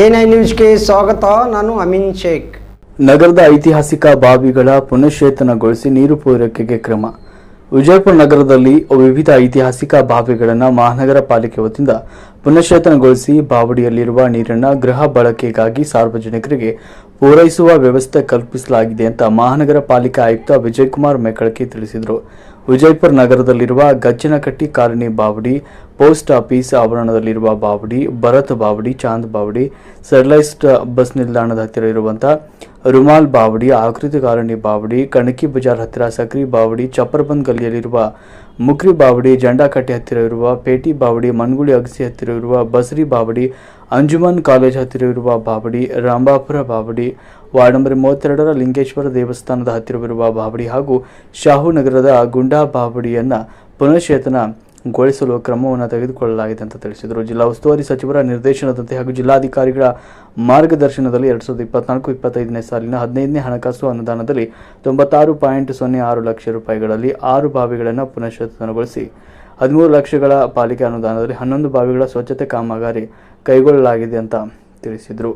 NI ನ್ಯೂಸ್ಗೆ ಸ್ವಾಗತ, ನಾನು ಅಮಿನ್ ಶೇಖ್. ನಗರದ ಐತಿಹಾಸಿಕ ಬಾವಿಗಳ ಪುನಶ್ಚೇತನಗೊಳಿಸಿ ನೀರು ಪೂರೈಕೆಗೆ ಕ್ರಮ. ವಿಜಯಪುರ ನಗರದಲ್ಲಿ ವಿವಿಧ ಐತಿಹಾಸಿಕ ಬಾವಿಗಳನ್ನು ಮಹಾನಗರ ಪಾಲಿಕೆ ವತಿಯಿಂದ ಪುನಶ್ಚೇತನಗೊಳಿಸಿ ಬಾವಡಿಯಲ್ಲಿರುವ ನೀರನ್ನು ಗೃಹ ಬಳಕೆಗಾಗಿ ಸಾರ್ವಜನಿಕರಿಗೆ ಪೂರೈಸುವ ವ್ಯವಸ್ಥೆ ಕಲ್ಪಿಸಲಾಗಿದೆ ಅಂತ ಮಹಾನಗರ ಪಾಲಿಕೆ ಆಯುಕ್ತ ವಿಜಯಕುಮಾರ್ ಮೆಕಳಕಿ ತಿಳಿಸಿದರು. ವಿಜಯಪುರ ನಗರದಲ್ಲಿರುವ ಗಜ್ಜನಕಟ್ಟಿ ಕಾಲನಿ ಬಾವಡಿ, ಪೋಸ್ಟ್ ಆಫೀಸ್ ಆವರಣದಲ್ಲಿರುವ ಬಾವಡಿ, ಭರತ್ ಬಾವಡಿ, ಚಾಂದ್ ಬಾವಡಿ ಸೆಟಲೈಸ್ಡ್ ಬಸ್ ನಿಲ್ದಾಣದ ಹತ್ತಿರ ಇರುವಂತಹ ರುಮಾಲ್ ಬಾವಡಿ, ಆಕೃತಿ ಕಾಲನಿ ಬಾವಡಿ, ಕಣಕಿ ಬಜಾರ್ ಹತ್ತಿರ ಸಕ್ರಿ ಬಾವಡಿ, ಚಪ್ಪರ್ಬಂದ್ ಗಲ್ಲಿಯಲ್ಲಿರುವ ಮುಕ್ರಿ ಬಾವಡಿ ಜಂಡಾಕಟ್ಟೆ ಹತ್ತಿರ ಇರುವ ಪೇಟಿ ಬಾವಡಿ ಮನ್ಗುಳಿ ಅಗಸಿ ಹತ್ತಿರ ಇರುವ ಬಸರಿ ಬಾವಡಿ, ಅಂಜುಮನ್ ಕಾಲೇಜ್ ಹತ್ತಿರ ಇರುವ ಬಾವಡಿ, ರಾಂಬಾಪುರ ಬಾವಡಿ ವಾರ್ಡ್ ನಂಬರ್ ಮೂವತ್ತೆರಡರ ಲಿಂಗೇಶ್ವರ ದೇವಸ್ಥಾನದ ಹತ್ತಿರವಿರುವ ಬಾವಡಿ ಹಾಗೂ ಶಾಹು ನಗರದ ಗುಂಡಾ ಬಾವಡಿಯನ್ನು ಪುನಶ್ಚೇತನಗೊಳಿಸಲು ಕ್ರಮವನ್ನು ತೆಗೆದುಕೊಳ್ಳಲಾಗಿದೆ ಅಂತ ತಿಳಿಸಿದರು. ಜಿಲ್ಲಾ ಉಸ್ತುವಾರಿ ಸಚಿವರ ನಿರ್ದೇಶನದಂತೆ ಹಾಗೂ ಜಿಲ್ಲಾಧಿಕಾರಿಗಳ ಮಾರ್ಗದರ್ಶನದಲ್ಲಿ ಎರಡು ಸಾವಿರದ ಇಪ್ಪತ್ನಾಲ್ಕು, ಇಪ್ಪತ್ತೈದನೇ ಸಾಲಿನ ಹದಿನೈದನೇ ಹಣಕಾಸು ಅನುದಾನದಲ್ಲಿ ತೊಂಬತ್ತಾರು ಪಾಯಿಂಟ್ ಸೊನ್ನೆ ಆರು ಲಕ್ಷ ರೂಪಾಯಿಗಳಲ್ಲಿ ಆರು ಬಾವಿಗಳನ್ನು ಪುನಶ್ಚೇತನಗೊಳಿಸಿ, ಹದಿಮೂರು ಲಕ್ಷಗಳ ಪಾಲಿಕೆ ಅನುದಾನದಲ್ಲಿ ಹನ್ನೊಂದು ಬಾವಿಗಳ ಸ್ವಚ್ಛತೆ ಕಾಮಗಾರಿ ಕೈಗೊಳ್ಳಲಾಗಿದೆ ಅಂತ ತಿಳಿಸಿದರು.